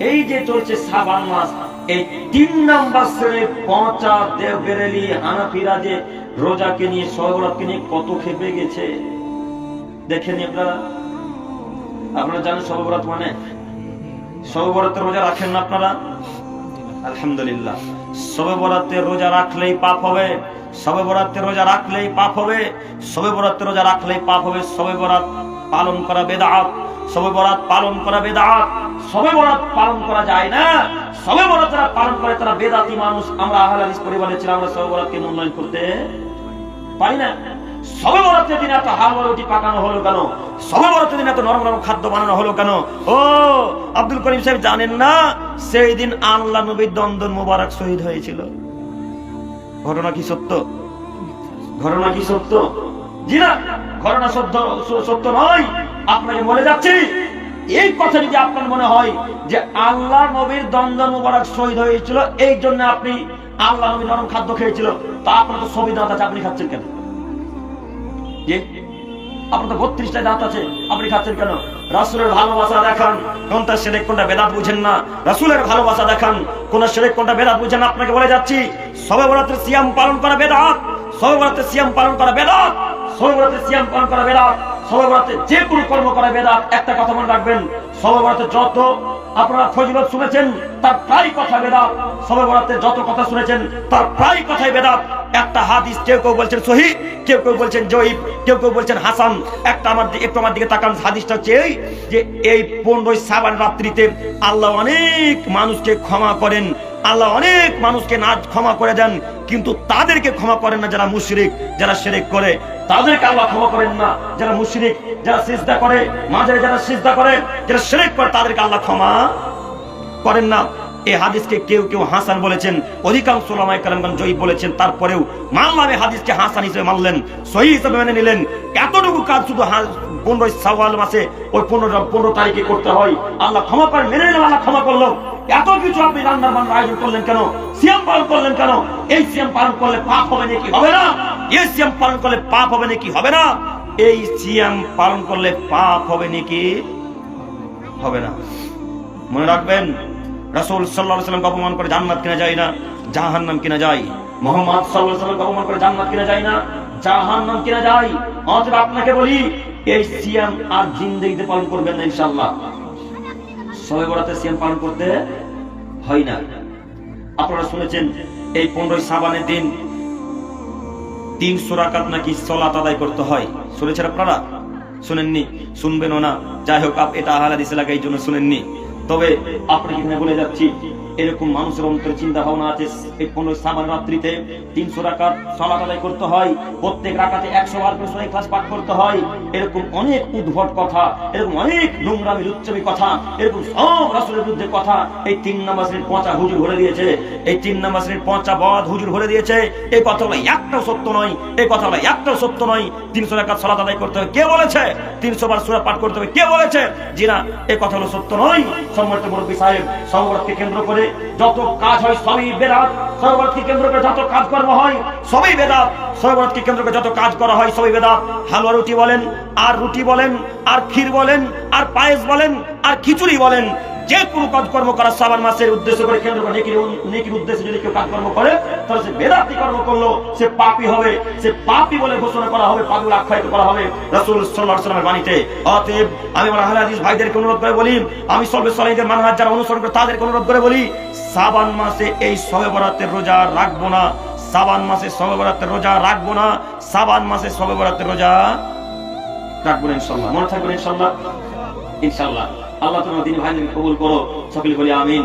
এই যে চলছে সাবান মাস এই তিন নাম্বার শ্রেণি পচা দেব বেরেলি হানাফিরা যে রোজাকে নিয়ে সহবরাতকে নিয়ে কত খেপে গেছে। দেখেনি আপনারা? আপনারা জানেন সহবরাত মানে? সহবরাতের রোজা রাখেন না আপনারা? আলহামদুলিল্লাহ। সবে বরাতে রোজা রাখলেই পাপ হবে সবে বরাতে রোজা রাখলেই পাপ হবে সবে বরাতে রোজা রাখলেই পাপ হবে সবে বরাত পালন করা বেদাত সবে বরাত পালন করা বেদাত। সবে বরাত পালন করা যায় না। সবে বরাত যারা পালন করে, তারা বেদাতি মানুষ। আমরা আহলে হাদিস পরিবারে ছিলাম, আমরা সবে বরাতকে মূল্যায়ন করতে পারি না। সবে বরাতের দিন এত হালুয়া রুটি পাকানো হলো কেন? সবে বরাতের দিন এত নরম নরম খাদ্য বানানো হলো কেন? ও, আব্দুল করিম সাহেব জানেন না, সেই দিন আল্লাহ নবীর দ্বন্দ্ব মুবারক শহীদ হয়েছিল। ঘটনা কি সত্য? ঘটনা কি সত্য? জি না ঘটনা সত্য সত্য নয়। আপনাকে বলে যাচ্ছি এই কথা যদি আপনার মনে হয় যে আল্লাহ নবীর দ্বন্দ্ব মুবারক শহীদ হয়েছিল, এই জন্য আপনি আল্লাহ নবীর নরম খাদ্য খেয়েছিল, তা আপনার তো ছবি দাঁত আছে, আপনি খাচ্ছেন কেন? আপনার তো বত্রিশটা দাঁত আছে, আপনি খাচ্ছেন কেন? রাসুলের ভালোবাসা দেখান কোনটা সেরেক কোনটা বেদাত বুঝেন না। রাসুলের ভালোবাসা দেখান, কোন সেরেক কোনটা বেদাত বুঝেন আপনাকে বলে যাচ্ছি সবে বরাতের সিয়াম পালন করা বেদাত সবে বরাতের সিয়াম পালন করা বেদাত সবে বরাতের সিয়াম পালন করা বেদাত। সবে বরাতে যে কোনো কর্ম করা বেদাত, একটা কথা মনে রাখবেন সবে বরাতে যত আপনারা ফজিলত শুনেছেন, তার প্রায় কথা বেদাত সবে বরাতে যত কথা শুনেছেন, তার প্রায় কথাই বেদাত। একটা হাদিস কেউ কেউ বলছেন সহি, কেউ কেউ বলছেন জয়ীব, কেউ কেউ বলছেন হাসান। একটা আমার দিকে, একটু আমার দিকে তাকান, হাদিসটা হচ্ছে এই যে এই পনেরোই সাবান রাত্রিতে আল্লাহ অনেক মানুষকে ক্ষমা করেন, আল্লাহ অনেক মানুষকে না ক্ষমা করে দেন, কিন্তু তাদেরকে ক্ষমা করেন না যারা মুশরিক, যারা শিরিক করে। তাদেরকে আল্লাহ ক্ষমা করেন না। যারা মুশরিক, যারা সিজদা করে মাঝে যারা সিজদা করে, যারা শিরিক করে, তাদেরকে আল্লাহ ক্ষমা করেন না। এই হাদিসকে কেউ কেউ হাসান বলেছেন, অধিকাংশ কালামগণ জয়ী বলেছেন, তারপরেও মানলাম এই হাদিসকে হাসান হিসেবে মানলেন, সহি হিসেবে মেনে নিলেন। এতটুকু কাজ শুধু পনেরোই সাওয়াল মাসে, ওই পনেরো পনেরো তারিখে করতে হয়। আল্লাহ ক্ষমা করেন, মেনে নিলেন, আল্লাহ ক্ষমা করল। এত কিছু আপনি রান্নার আয়োজন করলেন কেন? সিয়াম পালন করলেন কেন? এই সিয়াম পালন করলে পাপ হবে নাকি? হবে না। এই সিয়াম পালন করলে পাপ হবে নাকি? হবে না। এই সিয়াম পালন করলে পাপ হবে নাকি? হবে না। মনে রাখবেন, রাসূল আলাইহি সাল্লামকে অপমান করে জান্নাত কিনা যায় না, জাহান্নাম কিনা যায়। মোহাম্মদ সাল্লাল্লাহু আলাইহি সাল্লামকে অপমান করে জান্নাত কিনা যায় না, জাহান্নাম কিনা যায়। অতএব আপনাকে বলি, এই সিয়াম আর জিন্দেগিতে পালন করবেন না ইনশাআল্লাহ। সবে বরাতে সিয়াম পালন করতে হয় না। আপনারা শুনেছেন, এই পনেরোই সাবানের দিন তিনশো রাকাত নাকি সলাত আদায় করতে হয়? শুনেছেন আপনারা? শুনেননি? শুনবেন না। যাই হোক, আপ এটা আহলা এলাকায় জন্য শুনেননি। তবে আপনাকে বলে যাচ্ছি এরকম মানুষের অন্তরে চিন্তা ভাবনা আছে, এই পনেরো সাবান রাত্রিতে তিনশো রাকাত সলাত আদায় করতে হয়, প্রত্যেক রাকাতে একশো বার করে ক্লাস পাঠ করতে হয়, এরকম অনেক উদ্ভট কথা, এরকম অনেক নোংরামি লুচ্ছবি কথা, এরকম সব রাসুলের বিরুদ্ধে কথা, এই তিন নাম্বার শ্রেণির পচা হুজুর ভরে দিয়েছে, এই তিন নাম্বার শ্রেণির পচা বদ হুজুর ভরে দিয়েছে, এই কথাগুলো একটাও সত্য নয়, এই কথাগুলো একটাও সত্য নয়, তিনশো রাকাত সলাত আদায় করতে হবে, কে বলেছে? তিনশো বার সুরা পাঠ করতে হবে, কে বলেছে? জি না এই কথাগুলো সত্য নয়, সম্মানিত মুরব্বী সাহেব সংবাদকে কেন্দ্র করে যত কাজ হয় সবই বেদাত। সরবরাতকে কেন্দ্র করে যত কাজকর্ম হয় সবই বেদাত। সরবরাতকে কেন্দ্র করে যত কাজ করা হয় সবই বেদাত। হালুয়া রুটি বলেন, আর রুটি বলেন, আর ক্ষীর বলেন, আর পায়েস বলেন, আর খিচুড়ি বলেন যে কোনো কাজকর্ম করা সাবান মাসের উদ্দেশ্য করে কেন্দ্র করে নেকির উদ্দেশ্যে যদি কেউ কাজকর্ম করে, তাহলে সে বেদাতি কর্ম করল, সে পাপি হবে, সে পাপি বলে ঘোষণা করা হবে পাপি আখ্যায়িত করা হবে রাসূল সাল্লাল্লাহু আলাইহি ওয়াসাল্লামের বাণীতে। অতএব আমি আমার আহলে হাদিস ভাইদেরকে অনুরোধ করে বলি, আমি সর্বে সলাইদের মানহাজ যারা অনুসরণ করে তাদেরকে অনুরোধ করে বলি, সাবান মাসে এই শবে বরাতের রোজা রাখব না। সাবান মাসে শবে বরাতের রোজা রাখব না। সাবান মাসে শবে বরাতের রোজা রাখব না ইনশাআল্লাহ। মনে থাকবেন ইনশাআল্লাহ? ইনশাআল্লাহ। আল্লাহ তোমার দিন ভাই কবুল করো। সকলে বলি আমিন।